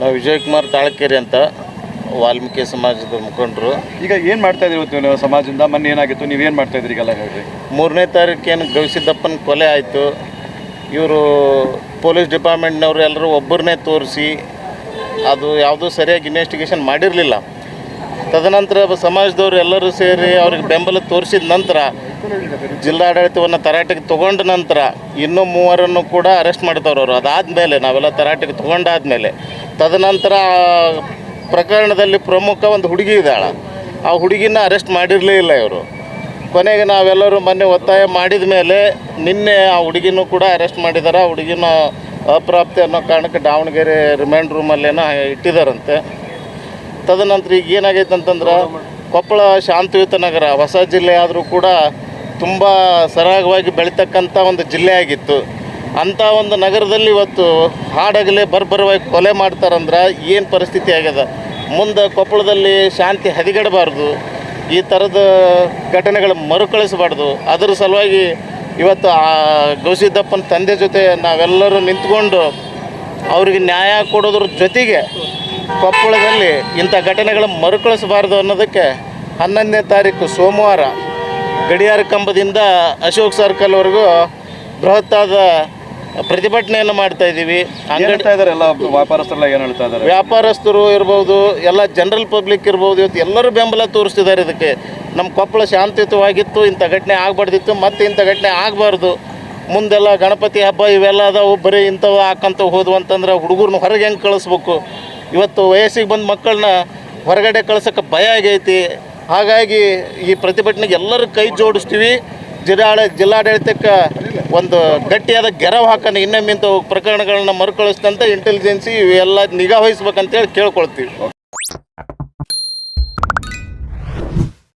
ನಾವು ವಿಜಯಕುಮಾರ್ ತಾಳಕೇರಿ ಅಂತ ವಾಲ್ಮೀಕಿ ಸಮಾಜದ ಮುಖಂಡರು. ಈಗ ಏನು ಮಾಡ್ತಾ ಇದ್ದೀವಿ ಇವತ್ತು ನೀವು ಸಮಾಜದಿಂದ? ಮೊನ್ನೆ ಏನಾಗಿತ್ತು? ನೀವೇನು ಮಾಡ್ತಾ ಇದ್ರಿ ಈಗೆಲ್ಲ ಹೇಳ್ರಿ. ಮೂರನೇ ತಾರೀಕೇನು ಗವಿಸಿದ್ದಪ್ಪನ ಕೊಲೆ ಆಯಿತು. ಇವರು ಪೊಲೀಸ್ ಡಿಪಾರ್ಟ್ಮೆಂಟ್ನವರು ಎಲ್ಲರೂ ಒಬ್ಬರನ್ನೇ ತೋರಿಸಿ ಅದು ಯಾವುದೂ ಸರಿಯಾಗಿ ಇನ್ವೆಸ್ಟಿಗೇಷನ್ ಮಾಡಿರಲಿಲ್ಲ. ತದನಂತರ ಸಮಾಜದವರು ಎಲ್ಲರೂ ಸೇರಿ ಅವ್ರಿಗೆ ಬೆಂಬಲ ತೋರಿಸಿದ ನಂತರ ಜಿಲ್ಲಾಡಳಿತವನ್ನು ತರಾಟೆಗೆ ತಗೊಂಡ ನಂತರ ಇನ್ನೂ ಮೂವರನ್ನು ಕೂಡ ಅರೆಸ್ಟ್ ಮಾಡ್ತಾವ್ರು ಅವರು. ಅದಾದಮೇಲೆ ನಾವೆಲ್ಲ ತರಾಟೆಗೆ ತೊಗೊಂಡಾದ್ಮೇಲೆ ತದನಂತರ ಪ್ರಕರಣದಲ್ಲಿ ಪ್ರಮುಖ ಒಂದು ಹುಡುಗಿ ಇದ್ದಾಳೆ ಆ ಹುಡುಗಿನ ಅರೆಸ್ಟ್ ಮಾಡಿರಲೇ ಇಲ್ಲ ಇವರು. ಕೊನೆಗೆ ನಾವೆಲ್ಲರೂ ಮೊನ್ನೆ ಒತ್ತಾಯ ಮಾಡಿದ ಮೇಲೆ ನಿನ್ನೆ ಆ ಹುಡುಗಿನೂ ಕೂಡ ಅರೆಸ್ಟ್ ಮಾಡಿದ್ದಾರೆ ಆ ಹುಡುಗಿನ ಅಪ್ರಾಪ್ತಿ ಅನ್ನೋ ಕಾರಣಕ್ಕೆ ದಾವಣಗೆರೆ ರಿಮ್ಯಾಂಡ್ ರೂಮಲ್ಲೇನೋ ಇಟ್ಟಿದ್ದಾರಂತೆ ತದನಂತರ ಈಗ ಏನಾಗೈತೆ ಅಂತಂದ್ರೆ ಕೊಪ್ಪಳ ಶಾಂತಿಯುತ ನಗರ, ಹೊಸ ಜಿಲ್ಲೆ ಆದರೂ ಕೂಡ ತುಂಬ ಸರಾಗವಾಗಿ ಬೆಳೀತಕ್ಕಂಥ ಒಂದು ಜಿಲ್ಲೆ ಆಗಿತ್ತು. ಅಂಥ ಒಂದು ನಗರದಲ್ಲಿ ಇವತ್ತು ಹಾಡಗಲೇ ಬರ್ಬರವಾಗಿ ಕೊಲೆ ಮಾಡ್ತಾರಂದ್ರೆ ಏನು ಪರಿಸ್ಥಿತಿ ಆಗ್ಯದ? ಮುಂದೆ ಕೊಪ್ಪಳದಲ್ಲಿ ಶಾಂತಿ ಹದಿಗೆಡಬಾರ್ದು, ಈ ಥರದ ಘಟನೆಗಳು ಮರುಕಳಿಸಬಾರ್ದು. ಅದರ ಸಲುವಾಗಿ ಇವತ್ತು ಆ ಗೌಸಿದ್ದಪ್ಪನ ತಂದೆ ಜೊತೆ ನಾವೆಲ್ಲರೂ ನಿಂತ್ಕೊಂಡು ಅವರಿಗೆ ನ್ಯಾಯ ಕೊಡೋದ್ರ ಜೊತೆಗೆ ಕೊಪ್ಪಳದಲ್ಲಿ ಇಂಥ ಘಟನೆಗಳು ಮರುಕಳಿಸಬಾರದು ಅನ್ನೋದಕ್ಕೆ ಹನ್ನೊಂದನೇ ತಾರೀಕು ಸೋಮವಾರ ಗಡಿಯಾರ ಕಂಬದಿಂದ ಅಶೋಕ್ ಸರ್ಕಲ್ವರೆಗೂ ಬೃಹತ್ತಾದ ಪ್ರತಿಭಟನೆಯನ್ನು ಮಾಡ್ತಾ ಇದ್ದೀವಿ. ಎಲ್ಲ ವ್ಯಾಪಾರಸ್ಥರೆಲ್ಲ ಏನು ಹೇಳ್ತಾ ಇದ್ದಾರೆ ವ್ಯಾಪಾರಸ್ಥರು ಇರ್ಬೋದು ಎಲ್ಲ ಜನರಲ್ ಪಬ್ಲಿಕ್ ಇರ್ಬೋದು ಇವತ್ತು ಎಲ್ಲರೂ ಬೆಂಬಲ ತೋರಿಸ್ತಿದ್ದಾರೆ ಇದಕ್ಕೆ. ನಮ್ಮ ಕೊಪ್ಪಳ ಶಾಂತಿಯುತವಾಗಿತ್ತು ಇಂಥ ಘಟನೆ ಆಗಬಾರ್ದಿತ್ತು ಮತ್ತೆ ಇಂಥ ಘಟನೆ ಆಗಬಾರ್ದು. ಮುಂದೆಲ್ಲ ಗಣಪತಿ ಹಬ್ಬ ಇವೆಲ್ಲ ಅದಾವು ಬರೀ ಇಂಥವು ಹಾಕಂತ ಹೋದ್ವು ಅಂತಂದ್ರೆ ಹುಡುಗರನ್ನ ಹೊರಗೆ ಹೆಂಗೆ ಕಳಿಸ್ಬೇಕು? ಇವತ್ತು ವಯಸ್ಸಿಗೆ ಬಂದ ಮಕ್ಕಳನ್ನ ಹೊರಗಡೆ ಕಳ್ಸೋಕ್ಕೆ ಭಯ ಆಗೈತಿ. ಹಾಗಾಗಿ ಈ ಪ್ರತಿಭಟನೆಗೆ ಎಲ್ಲರೂ ಕೈ ಜೋಡಿಸ್ತೀವಿ. ಜಿಲ್ಲಾಡ ಜಿಲ್ಲಾಡಳಿತಕ್ಕೆ ಒಂದು ಗಟ್ಟಿಯಾದ ಗೆರವು ಹಾಕೋಣ ಇನ್ನೊಮ್ಮೆ ಪ್ರಕರಣಗಳನ್ನ ಮರುಕಳಿಸಿದಂತೆ ಇಂಟೆಲಿಜೆನ್ಸಿ ಇವೆಲ್ಲ ನಿಗಾ ವಹಿಸ್ಬೇಕಂತೇಳಿ ಕೇಳ್ಕೊಳ್ತೀವಿ.